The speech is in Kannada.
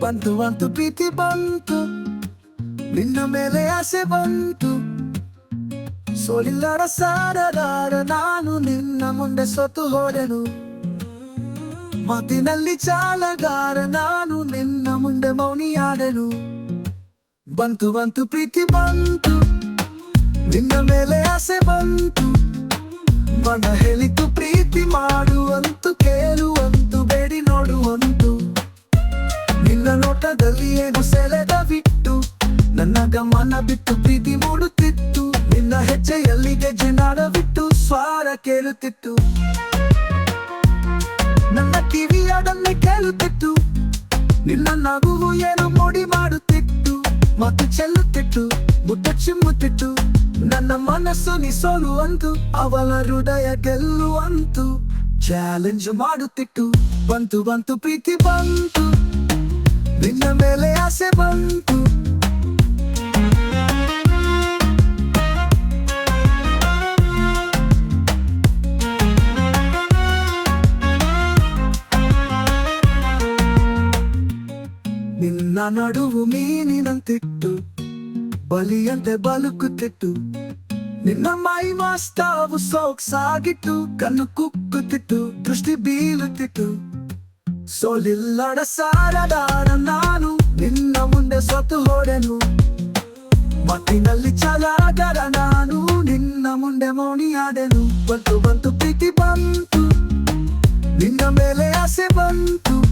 ಬಂತು ಬಂತು, ಪ್ರೀತಿ ಬಂತು. ನಿನ್ನ ಮೇಲೆ ಆಸೆ ಬಂತು. ಸೋಲಿಲ್ಲರ ಸಾರದಾರ ನಾನು ನಿನ್ನ ಮುಂದೆ ಸೊತ್ತು ಹೋದೆನು. ಮಾತಿನಲ್ಲಿ ಚಾಲಗಾರ, ನಾನು ನಿನ್ನ ಮುಂದೆ ಮೌನಿಯಾದೆನು. ಬಂತು ಬಂತು, ಪ್ರೀತಿ ಬಂತು. ನಿನ್ನ ಮೇಲೆ ಆಸೆ ಬಂತು. ಬಣ್ಣ ಹೇಳಿತು ಪ್ರೀತಿ ಮಾಡುವಂತು, ಕೇಳುವಂತು, ಬೇಡಿ ನೋಡುವಂತು. ನಿನ್ನ ನೋಟದಲ್ಲಿ ಏನು ಸೆಳೆದ ಬಿಟ್ಟು, ನನ್ನ ಗಮನ ಬಿಟ್ಟು ಪ್ರೀತಿ ಮೂಡುತ್ತಿತ್ತು. ನಿನ್ನ ಹೆಜ್ಜೆಯಲ್ಲಿ ಗೆಜ್ಜೆ ಬಿಟ್ಟು, ಸ್ವಾರ ಕೇಳುತ್ತಿತ್ತು. ನನ್ನ ಕಿವಿಯಾಡನ್ನೇ ಕೇಳುತ್ತಿತ್ತು. ನಿನ್ನ ನಗುವು ಏನು ಮೋಡಿ ಮಾಡುತ್ತಿತ್ತು. ಮತ್ತು ಚೆಲ್ಲುತ್ತಿತ್ತು ಮುಟ್ಟ ಚಿಮ್ಮುತ್ತಿತ್ತು ನನ್ನ ಮನಸ್ಸು ನೀ ಅವಳ ಹೃದಯ ಗೆಲ್ಲುವಂತು ಚಾಲೆಂಜ್ ಮಾಡುತ್ತಿತ್ತು ಬಂತು ಬಂತು, ಪ್ರೀತಿ ಬಂತು, ನಿನ್ನ ಮೇಲೆ ಆಸೆ ಬಂತು. ನಿನ್ನ ನಡುವು ಮೀನಿನಂತಿತ್ತು ಬಲಿಯಂತೆ ಬಲುಕುತ್ತಿತ್ತು ನಿನ್ನ ಮೈ ಮಾಸ್ತಾವು ಸೊಗ್ಸಾಗಿತ್ತು ಕಣ್ಣು ಕುಕ್ಕುತ್ತಿತ್ತು ದೃಷ್ಟಿ ಬೀಳುತ್ತಿತ್ತು ಸೋಲಿಲ್ಲಡ ಸಾರದಾರ ನಾನು, ನಿನ್ನ ಮುಂದೆ ಸತ್ತು ಹೊಡೆನು. ಮತ್ತಿನಲ್ಲಿ ಚಲಾಗರ ನಾನು, ನಿನ್ನ ಮುಂದೆ ಮೌನಿಯಾದೆನು. ಬಂತು ಬಂತು ಪ್ರೀತಿ ಬಂತು, ನಿನ್ನ ಮೇಲೆ ಆಸೆ ಬಂತು.